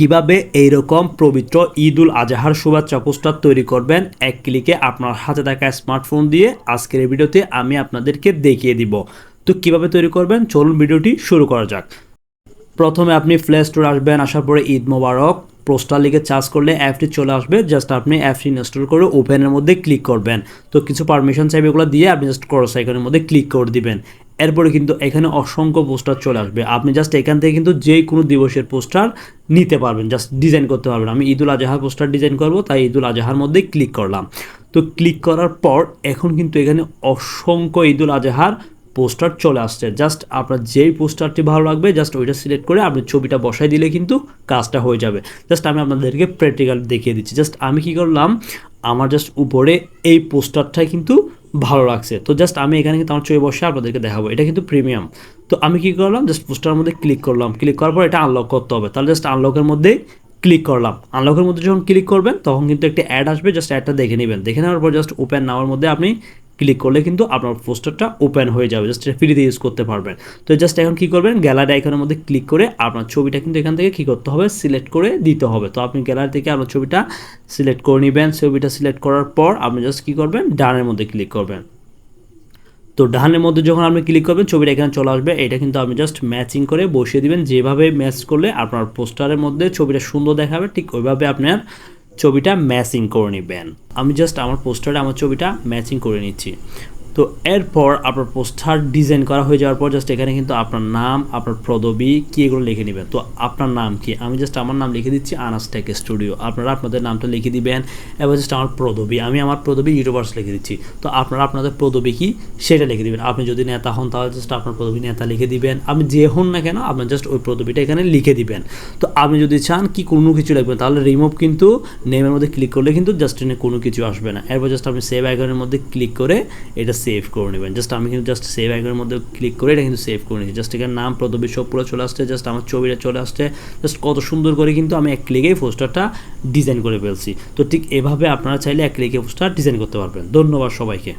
কীভাবে এইরকম পবিত্র ঈদ উল আজহার শুভেচ্ছা পোস্টার তৈরি করবেন, এক ক্লিকে আপনার হাতে থাকা স্মার্টফোন দিয়ে আজকের ভিডিওতে আমি আপনাদেরকে দেখিয়ে দিব। তো কীভাবে তৈরি করবেন? চলুন ভিডিওটি শুরু করা যাক। প্রথমে আপনি প্লে স্টোর আসবেন, আসার পরে ঈদ মোবারক। পোস্টার লিখে চার্জ করলে অ্যাপটি চলে আসবে। জাস্ট আপনি অ্যাপটি ইনস্টল করে ওপেনের মধ্যে ক্লিক করবেন। তো কিছু পারমিশন চাইবে এগুলো দিয়ে আপনি জাস্ট ক্রস আইকনের মধ্যে ক্লিক করে দিবেন। এরপরে কিন্তু এখানে অসংখ্য পোস্টার চলে আসবে। আপনি জাস্ট এখান থেকে কিন্তু যে কোনো দিবসের পোস্টার নিতে পারবেন জাস্ট ডিজাইন করতে পারবেন। আমি ঈদুল আজহার পোস্টার ডিজাইন করব, তাই ঈদুল আজহার মধ্যে ক্লিক করলাম। তো ক্লিক করার পর এখন কিন্তু এখানে অসংখ্য ঈদুল আজহার পোস্টার চলে আসছে। জাস্ট আপনার যেই পোস্টারটি ভালো লাগবে জাস্ট ওইটা সিলেক্ট করে আপনি ছবিটা বসাই দিলে কিন্তু কাজটা হয়ে যাবে। জাস্ট আমি আপনাদেরকে প্র্যাকটিক্যাল দেখিয়ে দিচ্ছি। জাস্ট আমি কি করলাম আমার জাস্ট উপরে এই পোস্টারটাই কিন্তু ভালো লাগছে। তো জাস্ট আমি এখানে কিন্তু আমার চোখে বসে আপনাদেরকে দেখাবো। এটা কিন্তু প্রিমিয়াম তো আমি কি করলাম? জাস্ট পোস্টারের মধ্যে ক্লিক করলাম। ক্লিক করার পর এটা আনলক করতে হবে। তাহলে জাস্ট আনলকের মধ্যে ক্লিক করলাম। আনলকের মধ্যে যখন ক্লিক করবেন, তখন কিন্তু একটি অ্যাড আসবে। জাস্ট অ্যাডটা দেখে নেবেন। দেখে নেওয়ার পর জাস্ট ওপেন নেওয়ার মধ্যে আপনি ক্লিক করলে কিন্তু আপনার পোস্টারটা ওপেন হয়ে যাবে জাস্ট ফ্রিতে ইউজ করতে পারবেন। তো জাস্ট এখন কী করবেন? গ্যালারি আইকনের মধ্যে ক্লিক করে আপনার ছবিটা কিন্তু এখান থেকে কী করতে হবে? সিলেক্ট করে দিতে হবে। তো আপনি গ্যালারি থেকে আপনার ছবিটা সিলেক্ট করে নেবেন। ছবিটা সিলেক্ট করার পর আপনি জাস্ট কী করবেন? ডানের মধ্যে ক্লিক করবেন। তো ডানের মধ্যে যখন আপনি ক্লিক করবেন, ছবিটা এখানে চলে আসবে। এটা কিন্তু আপনি জাস্ট ম্যাচিং করে বসিয়ে দিবেন। যেভাবে ম্যাচ করলে আপনার পোস্টারের মধ্যে ছবিটা সুন্দর দেখাবে, ঠিক ওইভাবে আপনার ছবিটা ম্যাচিং করে নেবেন। আমি জাস্ট আমার পোস্টারে আমার ছবিটা ম্যাচিং করে নিচ্ছি। তো এরপর আপনার পোস্টার ডিজাইন করা হয়ে যাওয়ার পর জাস্ট এখানে কিন্তু আপনার নাম, আপনার পদবি কী এগুলো লিখে নেবেন। তো আপনার নাম কি? আমি জাস্ট আমার নাম লিখে দিচ্ছি আনাস টেক স্টুডিও আপনারা আপনাদের নামটা লিখে দিবেন, এবার জাস্ট আমার পদবি আমি আমার পদবি ইউটিউবার্স লিখে দিচ্ছি। তো আপনারা আপনাদের পদবি কি? সেটা লিখে দিবেন। আপনি যদি নেতা হন, তাহলে জাস্ট আপনার পদবি নেতা লিখে দিবেন। আপনি যে হন না কেন আপনার জাস্ট ওই পদবিটা এখানে লিখে দিবেন। তো আপনি যদি চান কি কোনো কিছু লিখবেন, তাহলে রিমুভ কিন্তু নেমের মধ্যে ক্লিক করলে কিন্তু জাস্ট এনে কোনো কিছু আসবে না। এরপর জাস্ট আপনি সেভ আইকনের মধ্যে ক্লিক করে এটা সেভ করে নেবেন। জাস্ট আমি কিন্তু জাস্ট সেভ আইকনের মধ্যে ক্লিক করে এটা কিন্তু সেভ করে নিচ্ছি জাস্ট এখানে নাম পদবি সব পুরো চলে আসছে জাস্ট আমার ছবিটা চলে আসছে। জাস্ট কত সুন্দর করে কিন্তু আমি এক ক্লিকেই পোস্টারটা ডিজাইন করে ফেলছি। তো ঠিক এভাবে আপনারা চাইলে এক ক্লিকে পোস্টার ডিজাইন করতে পারবেন। ধন্যবাদ সবাইকে।